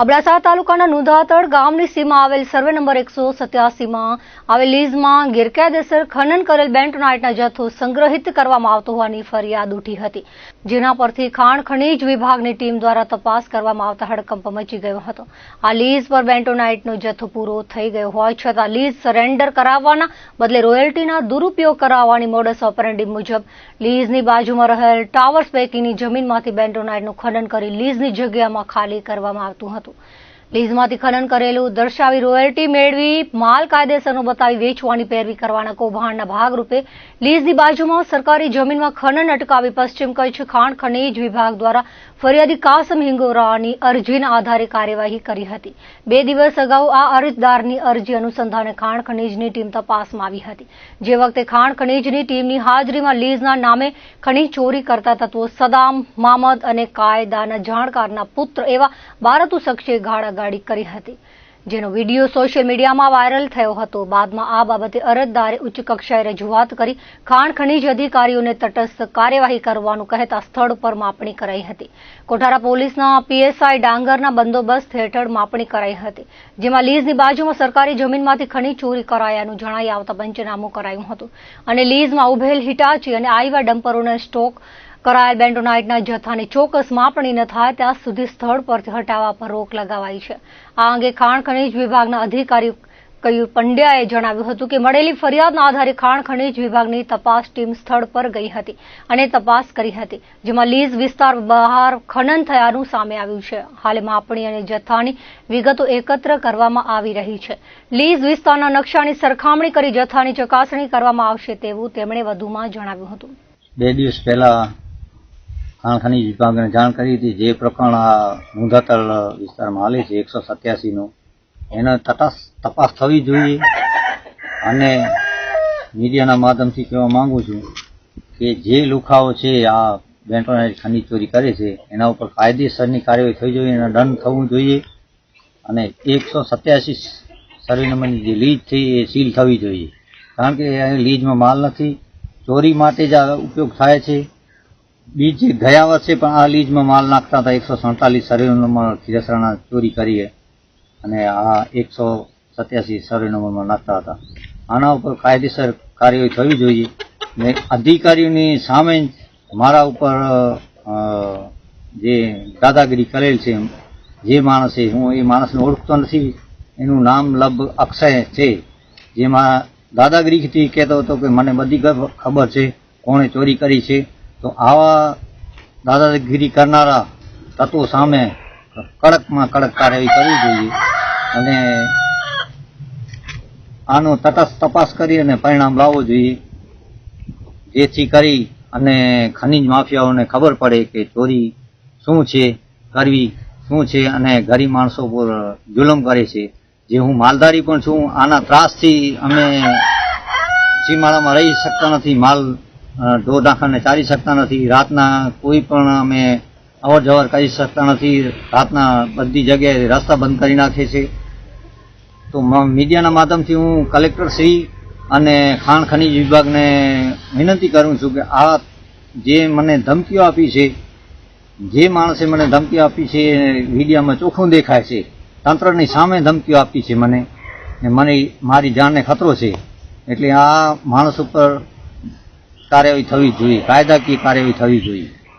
અબડાસા તાલુકાના નુંધાતળ ગામની સીમા આવેલ સર્વે નંબર એકસો સત્યાસીમાં આવેલ લીઝમાં ગેરકાયદેસર ખનન કરેલ બેન્ટોનાઇટના જથ્થો સંગ્રહિત કરવામાં આવતો હોવાની ફરિયાદ ઉઠી હતી, જેના પરથી ખાણ ખનીજ વિભાગની ટીમ દ્વારા તપાસ કરવામાં આવતા હડકંપ મચી ગયો હતો. આ લીઝ પર બેન્ટોનાઇટનો જથ્થો પૂરો થઈ ગયો હોય છતાં લીઝ સરેન્ડર કરાવવાના બદલે રોયલ્ટીના દુરુપયોગ કરાવવાની મોડસ ઓપરેન્ડી મુજબ લીઝની બાજુમાં રહેલ ટાવર્સ પૈકીની જમીનમાંથી બેન્ટોનાઇટનું ખનન કરી લીઝની જગ્યામાં ખાલી કરવામાં આવતું હતું. tú. લીઝમાંથી ખનન કરેલું દર્શાવી રોયલ્ટી મેળવી માલ કાયદેસરનો બતાવી વેચવાની પેરવી કરવાના કૌભાંડના ભાગરૂપે લીઝની બાજુમાં સરકારી જમીનમાં ખનન અટકાવી પશ્ચિમ કચ્છ ખાણ ખનીજ વિભાગ દ્વારા ફરિયાદી કાસમ હિંગોરાની અરજીના આધારે કાર્યવાહી કરી હતી. બે દિવસ અગાઉ આ અરજદારની અરજી અનુસંધાને ખાણ ખનીજની ટીમ તપાસમાં આવી હતી. જે વખતે ખાણ ખનીજની ટીમની હાજરીમાં લીઝના નામે ખનીજ ચોરી કરતા તત્વો સદામ, મામદ અને કાયદાના જાણકારના પુત્ર એવા બારતુ શખ્સે ગાળાગાળી કરી હતી, જેનો વીડિયો સોશિયલ મીડિયામાં વાયરલ થયો હતો. બાદમાં આ બાબતે અરજદારે ઉચ્ચ કક્ષાએ રજૂઆત કરી, ખાણ ખનીજ અધિકારીઓને તટસ્થ કાર્યવાહી કરવાનું કહેતા સ્થળ પર માપણી કરાઈ હતી. કોઠારા પોલીસના પીએસઆઈ ડાંગરના બંદોબસ્ત હેઠળ માપણી કરાઈ હતી, જેમાં લીઝની બાજુમાં સરકારી જમીનમાંથી ખનીજ ચોરી કરાયાનું જણાઈ આવતા પંચનામું કરાયું હતું. અને લીઝમાં ઉભેલ હિટાચી અને આઈવા ડમ્પરોને સ્ટોક કરાયેલ બેન્ટોનાઇટના જથ્થાની ચોક્કસ માપણી ન થાય ત્યાં સુધી સ્થળ પર હટાવવા પર રોક લગાવાઈ છે. આ અંગે ખાણ ખનીજ વિભાગના અધિકારી કયુર પંડ્યાએ જણાવ્યું હતું કે મળેલી ફરિયાદના આધારે ખાણ ખનીજ વિભાગની તપાસ ટીમ સ્થળ પર ગઈ હતી અને તપાસ કરી હતી, જેમાં લીઝ વિસ્તાર બહાર ખનન થયાનું સામે આવ્યું છે. હાલ માપણી અને જથ્થાની વિગતો એકત્ર કરવામાં આવી રહી છે. લીઝ વિસ્તારના નકશાની સરખામણી કરી જથ્થાની ચકાસણી કરવામાં આવશે તેવું તેમણે વધુમાં જણાવ્યું હતું. બે દિવસ પહેલા ખાણ ખનીજ વિભાગને જાણ કરી હતી. જે પ્રકરણ આ મુંધાતળ વિસ્તારમાં હાલે છે, એકસો સત્યાસીનું. એનો તપાસ થવી જોઈએ અને મીડિયાના માધ્યમથી કહેવા માગું છું કે જે લુખાઓ છે, આ બેન્ટોનાઇટ ખનીજ ચોરી કરે છે, એના ઉપર કાયદેસરની કાર્યવાહી થવી જોઈએ એના દંડ થવું જોઈએ. અને એકસો સત્યાસી સર્વે નંબરની જે લીજ થઈ એ સીલ થવી જોઈએ. કારણ કે અહીં લીજમાં માલ નથી. ચોરી માટે જ ઉપયોગ થાય છે. બીજ ગયા વર્ષે પણ આ લીજમાં માલ નાખતા હતા એકસો સડતાલીસ સર્વે નંબર ખીરસરાણા ચોરી કરીએ અને આ એકસો સત્યાસી સર્વે નંબરમાં નાખતા હતા. આના ઉપર કાયદેસર કાર્યવાહી થવી જોઈએ. ને અધિકારીઓની સામે મારા ઉપર જે દાદાગીરી કરેલ છે, જે માણસે હું એ માણસને ઓળખતો નથી, એનું નામ લબ અક્ષય છે. જેમાં દાદાગીરીથી કહેતો હતો કે મને બધી ખબર છે કોણે ચોરી કરી છે. તો આવા દાદાગીરી કરનારા તત્વો સામે કડકમાં કડક કાર્યવાહી કરવી જોઈએ અને આનો તટસ્થ તપાસ કરી અને પરિણામ લાવવું જોઈએ. જેથી કરી અને ખનીજ માફિયાઓને ખબર પડે કે ચોરી શું છે, કરવી શું છે અને ગરીબ માણસો પર જુલમ કરે છે. જે હું માલધારી પણ છું, આના ત્રાસથી અમે સીમાડામાં રહી શકતા નથી. માલ ઢોર ઢાંખરને ચાલી શકતા નથી. રાતના કોઈ પણ અમે અવર જવર કરી શકતા નથી. રાતના બધી જગ્યાએ રસ્તા બંધ કરી નાખે છે. તો મીડિયાના માધ્યમથી હું કલેક્ટર શ્રી અને ખાણ ખનીજ વિભાગને વિનંતી કરું છું કે આ જે મને ધમકીઓ આપી છે, જે માણસે મને ધમકીઓ આપી છે મીડિયામાં ચોખ્ખું દેખાય છે. તંત્રની સામે ધમકીઓ આપી છે મને. મને મારી જાનને ખતરો છે. એટલે આ માણસ ઉપર કાર્યવાહી થવી જોઈએ કાયદાકીય કાર્યવાહી થવી જોઈએ.